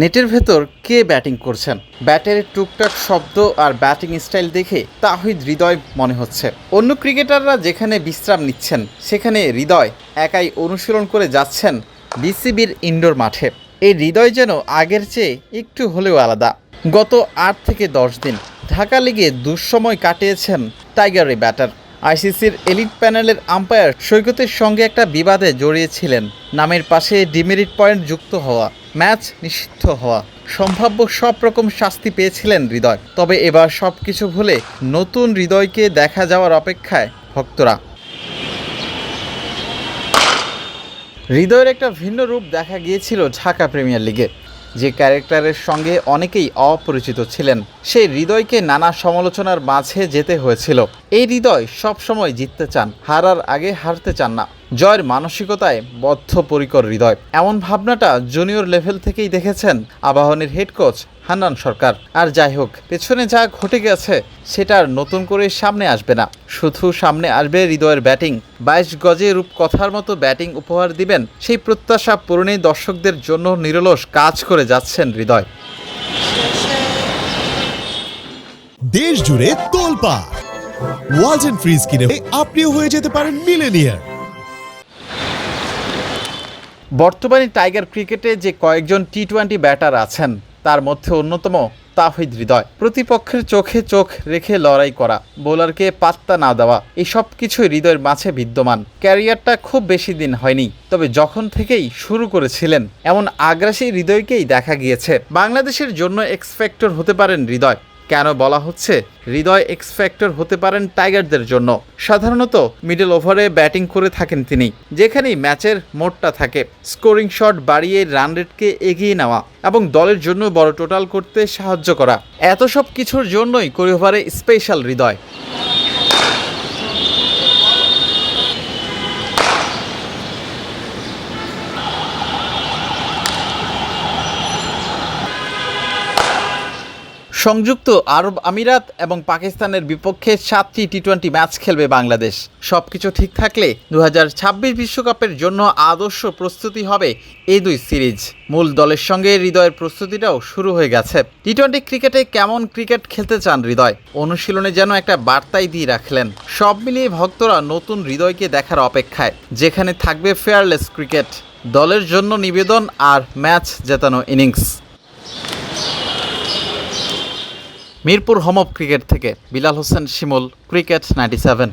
নেটের ভেতর কে ব্যাটিং করছেন? ব্যাটের টুকটাক শব্দ আর ব্যাটিং স্টাইল দেখে তাহিদ হৃদয় মনে হচ্ছে। অন্য ক্রিকেটাররা যেখানে বিশ্রাম নিচ্ছেন, সেখানে হৃদয় একাই অনুশীলন করে যাচ্ছেন বিসিবির ইনডোর মাঠে। এই হৃদয় যেন আগের চেয়ে একটু হলেও আলাদা। গত আট থেকে দশ দিন ঢাকা লিগে দুঃসময় কাটিয়েছেন টাইগার এই ব্যাটার। আইসিসির এলিট প্যানেলের আম্পায়ার সৈকতের সঙ্গে একটা বিবাদে জড়িয়েছিলেন। নামের পাশে ডিমেরিট পয়েন্ট যুক্ত হওয়া, ম্যাচ নিষিদ্ধ হওয়া। সম্ভাব্য সব রকম শাস্তি পেয়েছিলেন হৃদয়। তবে এবার সব কিছু ভুলে নতুন হৃদয়কে দেখা যাওয়ার অপেক্ষায় ভক্তরা। হৃদয়ের একটা ভিন্ন রূপ দেখা গিয়েছিল ঢাকা প্রিমিয়ার লিগে। যে ক্যারেক্টারের সঙ্গে অনেকেই অপরিচিত ছিলেন সেই হৃদয়কে নানা সমালোচনার মাঝে যেতে হয়েছিল। এই হৃদয় সবসময় জিততে চান, হারার আগে হারতে চান না। জয়ের মানসিকতায় বদ্ধপরিকর হৃদয়। এমন ভাবনাটা জুনিয়র লেভেল থেকেই দেখেছেন আবাহনীর হেড কোচ হান্নান সরকার। আর যাই হোক পেছনে যা ঘটে গেছে সেটা আর নতুন করে সামনে আসবে না। শুধু সামনে আসবে হৃদয়ের ব্যাটিং। বাইশ গজে রূপকথার মতো ব্যাটিং উপহার দিবেন সেই প্রত্যাশা পূরণে দর্শকদের জন্য নিরলস কাজ করে যাচ্ছেন হৃদয়। দেশ জুড়ে তোলপা ওয়ালটন ফ্রিজ কিনে আপনিও হয়ে যেতে পারেন মিলেনিয়ার। বর্তমানে টাইগার ক্রিকেটে যে কয়েকজন টি টোয়েন্টি ব্যাটার আছেন তার মধ্যে অন্যতম তাহিদ হৃদয়। প্রতিপক্ষের চোখে চোখ রেখে লড়াই করা, বোলারকে পাত্তা না দেওয়া, এসব কিছুই হৃদয়ের মাঝে বিদ্যমান। ক্যারিয়ারটা খুব বেশি দিন হয়নি, তবে যখন থেকেই শুরু করেছিলেন, এমন আগ্রাসী হৃদয়কেই দেখা গিয়েছে। বাংলাদেশের জন্য এক্সপেক্টর হতে পারেন হৃদয়। কেন বলা হচ্ছে হৃদয় এক্সফ্যাক্টর হতে পারেন টাইগারদের জন্য? সাধারণত মিডল ওভারে ব্যাটিং করে থাকেন তিনি, যেখানেই ম্যাচের মোটটা থাকে। স্কোরিং শট বাড়িয়ে রান রেটকে এগিয়ে নেওয়া এবং দলের জন্য বড় টোটাল করতে সাহায্য করা। এত সব কিছুর জন্যই কোরিওভারে স্পেশাল হৃদয়। সংযুক্ত আরব আমিরাত এবং পাকিস্তানের বিপক্ষে সাতটি টি টোয়েন্টি ম্যাচ খেলবে বাংলাদেশ। সব কিছু ঠিক থাকলে দু ছাব্বিশ বিশ্বকাপের জন্য আদর্শ প্রস্তুতি হবে এই দুই সিরিজ। মূল দলের সঙ্গে হৃদয়ের প্রস্তুতিটাও শুরু হয়ে গেছে। টি টোয়েন্টি ক্রিকেটে কেমন ক্রিকেট খেলতে চান হৃদয়? অনুশীলনে যেন একটা বার্তাই দিয়ে রাখলেন। সব মিলিয়ে ভক্তরা নতুন হৃদয়কে দেখার অপেক্ষায়, যেখানে থাকবে ফেয়ারলেস ক্রিকেট। দলের জন্য নিবেদন আর match জেতানো innings. Mirpur home of cricket থেকে Bilal Hossain Shimul cricket ninety seven.